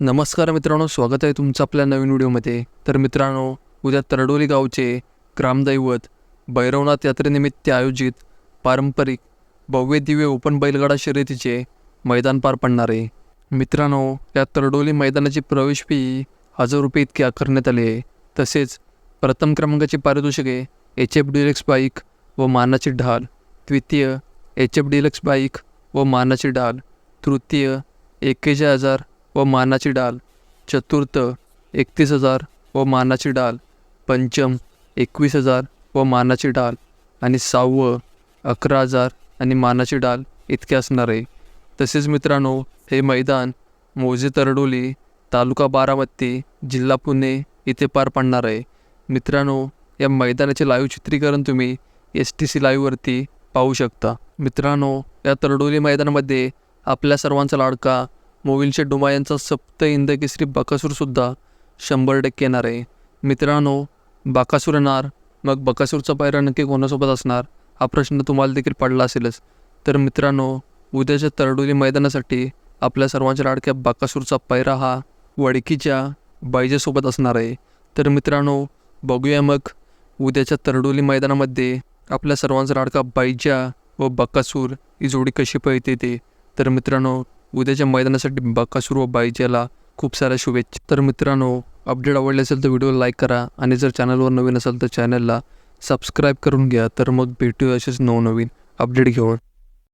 नमस्कार मित्रांनो स्वागत आहे तुमचं आपल्या नवीन व्हिडिओमध्ये. तर मित्रांनो उद्या तरडोली गावचे ग्रामदैवत भैरवनाथ यात्रेनिमित्त आयोजित पारंपरिक भव्य दिव्य ओपन बैलगाडा शर्यतीचे मैदान पार पडणार आहे. मित्रांनो या तरडोली मैदानाची प्रवेश फी हजार रुपये इतकी आकारण्यात आली आहे. तसेच प्रथम क्रमांकाची पारितोषिके एच एफ डिलक्स बाईक व मानाची ढाल. द्वितीय एच एफ डिलक्स बाईक व मानाची ढाल. तृतीय एक्केचाळीस हजार व मानाची डाल. चतुर्थ एकतीस हजार व मानाची डाल. पंचम एकवीस हजार व मानाची डाल. आणि सहावं अकरा हजार आणि मानाची डाल इतके असणार. आहे तसेच मित्रांनो हे मैदान मोजे तरडोली तालुका बारामती जिल्हा पुणे इथे पार पडणार आहे. मित्रांनो या मैदानाचे लाईव्ह चित्रीकरण तुम्ही एस टी सी लाईव्हवरती पाहू शकता. मित्रांनो या तरडोली मैदानामध्ये आपल्या सर्वांचा लाडका मोविलचे डुमा यांचा सप्त इंद केसरी बकासूरसुद्धा शंभर टक्के येणार आहे. मित्रांनो बाकासूर येणार मग बकासूरचा पायरा नक्की कोणासोबत असणार? हा प्रश्न तुम्हाला देखील पडला असेलच. तर मित्रांनो उद्याच्या तरडोली मैदानासाठी आपल्या सर्वांच्या लाडक्या बाकासूरचा पायरा हा वडकीच्या बायजेसोबत असणार आहे. तर मित्रांनो बघूया मग उद्याच्या तरडोली मैदानामध्ये आपल्या सर्वांचा लाडका बायजा व बकासूर ही जोडी कशी पळते ते. तर मित्रांनो उद्याच्या मैदानासाठी बकासूर व बायजाला खूप साऱ्या शुभेच्छा. तर मित्रांनो अपडेट आवडले असेल तर व्हिडिओ लाईक करा आणि जर चॅनलवर नवीन असेल तर चॅनलला सबस्क्राईब करून घ्या. तर मग भेटूया असेच नवनवीन अपडेट घेऊन.